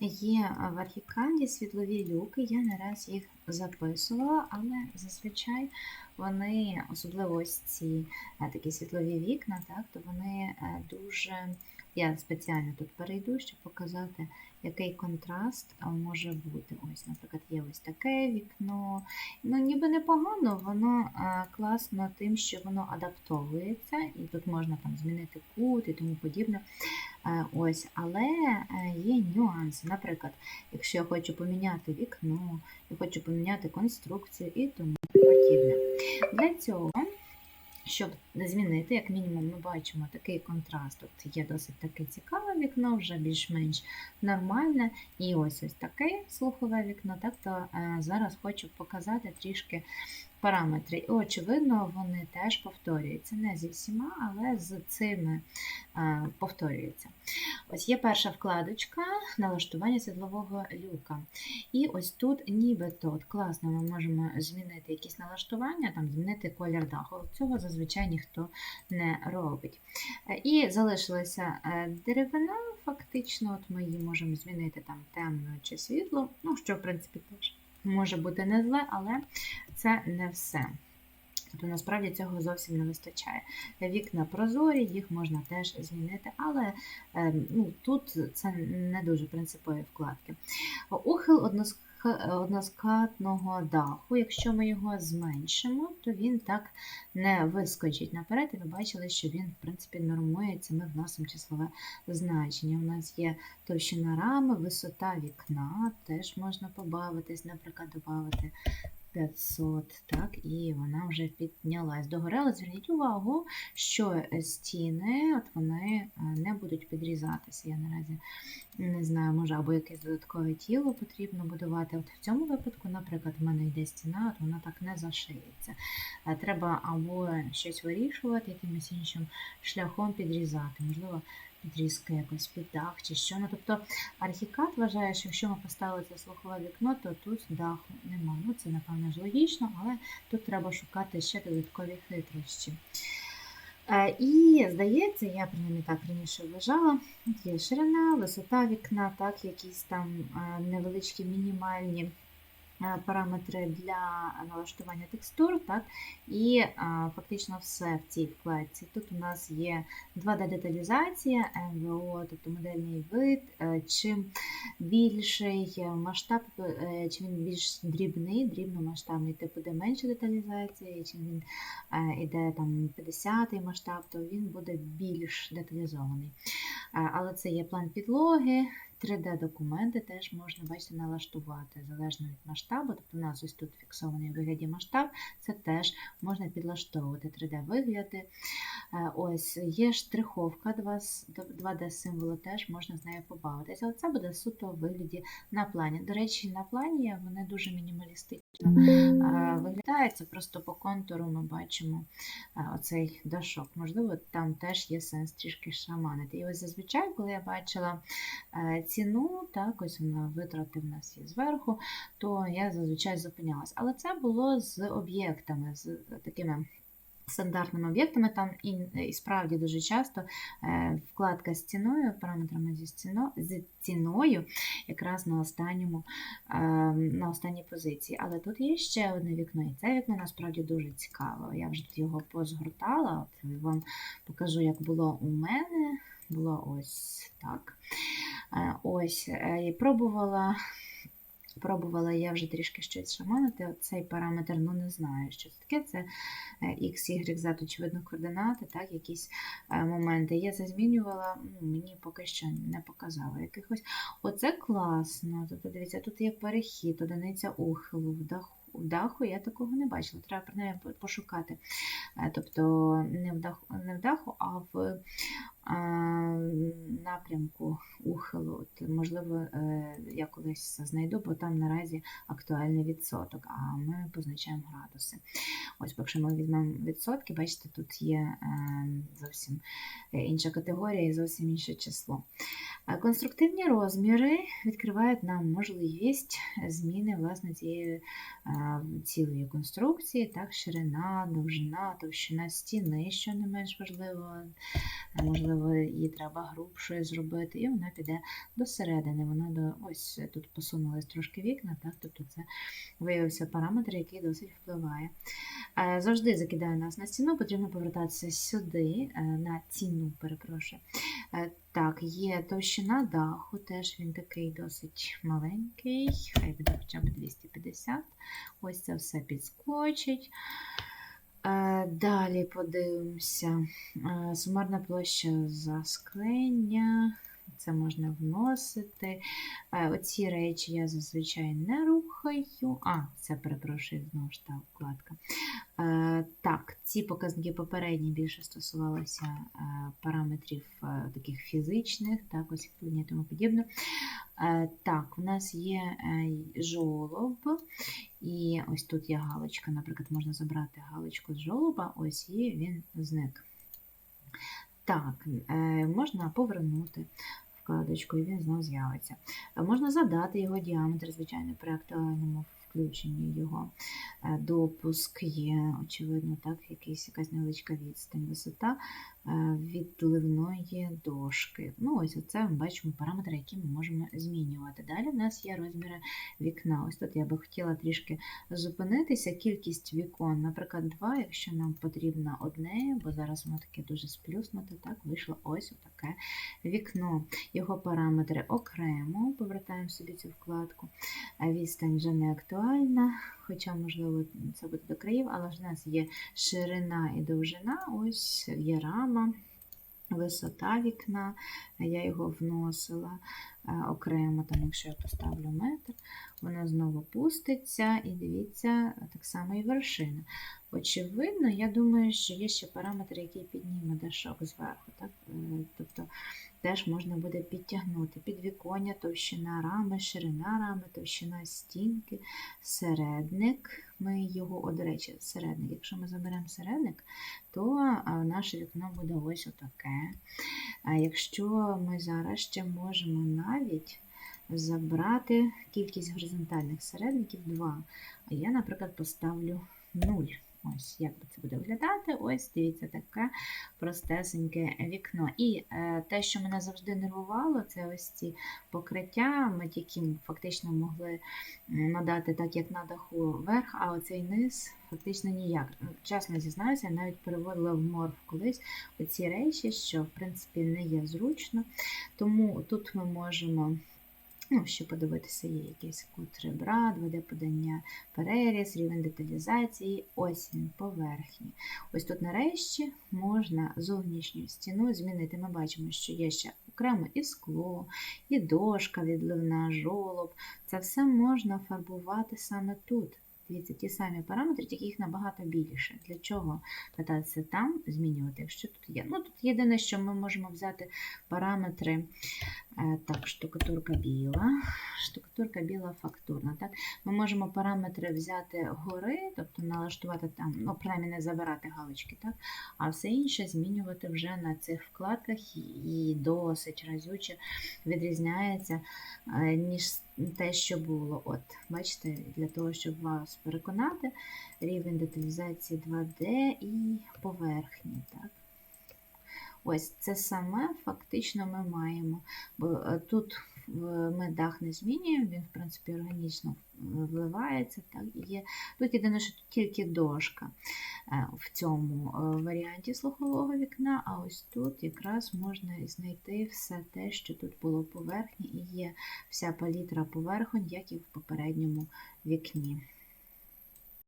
Є в архікаді світлові люки, я не раз їх записувала, але зазвичай вони, особливо ось ці е, такі світлові вікна, так, то вони е, дуже. Я спеціально тут перейду, щоб показати, який контраст е, може бути. Ось, наприклад, є ось таке вікно. Ну, ніби непогано, воно класно тим, що воно адаптовується, і тут можна там змінити кут і тому подібне. Ось, але е, є нюанси. Наприклад, якщо я хочу поміняти вікно, я хочу поміняти конструкцію і тому подібне. Для цього, щоб змінити, як мінімум, ми бачимо такий контраст. Тут є досить таке цікаве вікно, вже більш-менш нормальне. І ось ось таке слухове вікно. Так то е, зараз хочу показати трішки параметри. І очевидно, вони теж повторюються. Не зі всіма, але з цими е, повторюються. Ось є перша вкладочка налаштування світлового люка. І ось тут нібито от класно ми можемо змінити якісь налаштування, там змінити колір даху. Цього зазвичай ніхто не робить. Е, І залишилася е, деревина, фактично, от ми її можемо змінити там темно чи світло, ну що в принципі теж може бути не зле, але це не все. Тобто насправді цього зовсім не вистачає. Вікна прозорі, їх можна теж змінити, але е, ну, тут це не дуже принципові вкладки. Ухил односк- односкатного даху, якщо ми його зменшимо, то він так не вискочить наперед, і ви бачили, що він, в принципі, нормується, ми вносимо числове значення. У нас є товщина рами, висота вікна, теж можна побавитись, наприклад, додати 500, так, і вона вже піднялась. Догори, але зверніть увагу, що стіни от вони е, не будуть підрізатися. Я наразі не знаю, може, або якесь додаткове тіло потрібно будувати. От в цьому випадку, наприклад, в мене йде стіна, от вона так не зашиється. Е, Треба або щось вирішувати, якимось іншим шляхом підрізати. Можливо, підрізка якось під дах чи що. Ну, тобто архікат вважає, що якщо ми поставили це слухове вікно, то тут даху немає. Ну, це, напевно ж, логічно, але тут треба шукати ще додаткові хитрощі. Е, І здається, я принаймні так раніше вважала, є ширина, висота вікна, так, якісь там е, невеличкі мінімальні параметри для налаштування текстур, так, і е, фактично все в цій вкладці. Тут у нас є 2D-деталізація, МВО, тобто модельний вид. Е, Чим більший масштаб, е, чим він більш дрібний, дрібномасштабний, типу де менше деталізація, чим він е, іде там 50-й масштаб, то він буде більш деталізований. Е, Але це є план підлоги, 3D-документи теж можна, бачите, налаштувати залежно від масштабу. Тобто у нас ось тут фіксований у вигляді масштаб, це теж можна підлаштовувати 3D-вигляди. Е, Ось є штриховка 2D-символи, теж можна з нею побавитися. Оце буде суто в вигляді на плані. До речі, на плані вони дуже мінімалістично е, виглядає. Це просто по контуру ми бачимо е, оцей дашок. Можливо, там теж є сенс трішки шаманити. І ось зазвичай, коли я бачила е, ціну, так, ось вона витрати в нас є зверху, то я зазвичай зупинялась. Але це було з об'єктами, з такими. Стандартними об'єктами там і, і справді дуже часто е, вкладка з ціною, параметрами зі стіно, з ціною, якраз на останньому е, на останній позиції. Але тут є ще одне вікно, і це вікно насправді дуже цікаво. Я вже його позгортала, от вам покажу, як було у мене. Було ось так. Е, Ось, і пробувала. Пробувала я вже трішки щось шаманити. Цей параметр, ну не знаю, що це таке. Це X, Y, Z, очевидно, координати, так, якісь е, моменти. Я зазмінювала, ну, мені поки що не показало якихось. Оце класно. Тобто, дивіться, тут є перехід, одиниця ухилу в даху. В даху я такого не бачила, треба принаймні по- пошукати. Е, Тобто не в даху, не в даху а в а, напрямку ухилу. От, можливо, е, я колись знайду, бо там наразі актуальний відсоток, а ми позначаємо градуси. Ось, якщо ми візьмемо відсотки, бачите, тут є е, зовсім інша категорія і зовсім інше число. Е, Конструктивні розміри відкривають нам можливість зміни власне цієї е, е, цілої конструкції, так, ширина, довжина, товщина стіни, що не менш важливо, можливо, її треба грубшою зробити, і вона піде до середини. Вона до ось тут посунулись трошки вікна, так, тобто це виявився параметр, який досить впливає. Е, Завжди закидає нас на стіну, потрібно повертатися сюди, е, на ціну, перепрошую. Е, Так, є товщина даху, теж він такий досить маленький, хай буде хоча б 250. Ось це все підскочить. Е, Далі подивимося. Е, Сумарна площа засклення. Це можна вносити. Е, Оці речі я зазвичай не рухаю. А, це перепрошую, знову ж та вкладка. Е, Так, ці показники попередні більше стосувалися е, параметрів таких фізичних, так, освітлення і тому подібне. Так, у нас є жолоб, і ось тут є галочка. Наприклад, можна забрати галочку з жолоба, ось і він зник. Так, можна повернути вкладочку, і він знов з'явиться. Е, Можна задати його діаметр, звичайно, при актуальному включенні його. Е, Допуск є, очевидно, так, якийсь, якась невеличка відстань, висота відливної дошки. Ну, ось оце ми бачимо параметри, які ми можемо змінювати. Далі в нас є розміри вікна. Ось тут я би хотіла трішки зупинитися. Кількість вікон, наприклад, два, якщо нам потрібно одне, бо зараз воно таке дуже сплюснуте, так, вийшло ось таке вікно. Його параметри окремо, повертаємо собі цю вкладку. Відстань вже не актуальна, хоча, можливо, це буде до країв, але в нас є ширина і довжина, ось є рама. Висота вікна, я його вносила окремо, там, якщо я поставлю метр, воно знову пуститься, і дивіться, так само і вершина. Очевидно, я думаю, що є ще параметр, який підніме дашок зверху. Так? Е, Тобто теж можна буде підтягнути підвіконня, товщина рами, ширина рами, товщина стінки, середник. Ми його, о, до речі, середник. Якщо ми заберемо середник, то наше вікно буде ось отаке. А якщо ми зараз ще можемо навіть забрати кількість горизонтальних середників 2, а я, наприклад, поставлю 0. Ось як це буде виглядати. Ось дивіться, таке простесеньке вікно. І е, те, що мене завжди нервувало, це ось ці покриття. Ми тільки фактично могли надати так, як на даху верх, а оцей низ фактично ніяк. Чесно зізнаюся, навіть переводила в морф колись оці речі, що в принципі не є зручно. Тому тут ми можемо. Ну, ще подивитися, є якийсь кут ребра, 2D-подання, переріз, рівень деталізації, ось він поверхні. Ось тут нарешті можна зовнішню стіну змінити. Ми бачимо, що є ще окремо і скло, і дошка відливна, жолоб. Це все можна фарбувати саме тут. Дивіться, ті самі параметри, тільки їх набагато більше. Для чого кататися там, змінювати, якщо тут є. Ну, тут єдине, що ми можемо взяти параметри. Е, Так, штукатурка біла, штукатурка біла фактурна. Так? Ми можемо параметри взяти гори, тобто налаштувати там, ну, принаймні не забирати галочки, так? а все інше змінювати вже на цих вкладках і досить разюче відрізняється, е, ніж те, що було. От, Бачите, для того, щоб вас переконати, рівень деталізації 2D і поверхні. Так? Ось це саме фактично ми маємо. Бо е, тут ми дах не змінюємо, він, в принципі, органічно е, вливається. Так, є. Тут єдине, що тільки дошка е, в цьому варіанті слухового вікна, а ось тут якраз можна знайти все те, що тут було поверхні, і є вся палітра поверхонь, як і в попередньому вікні.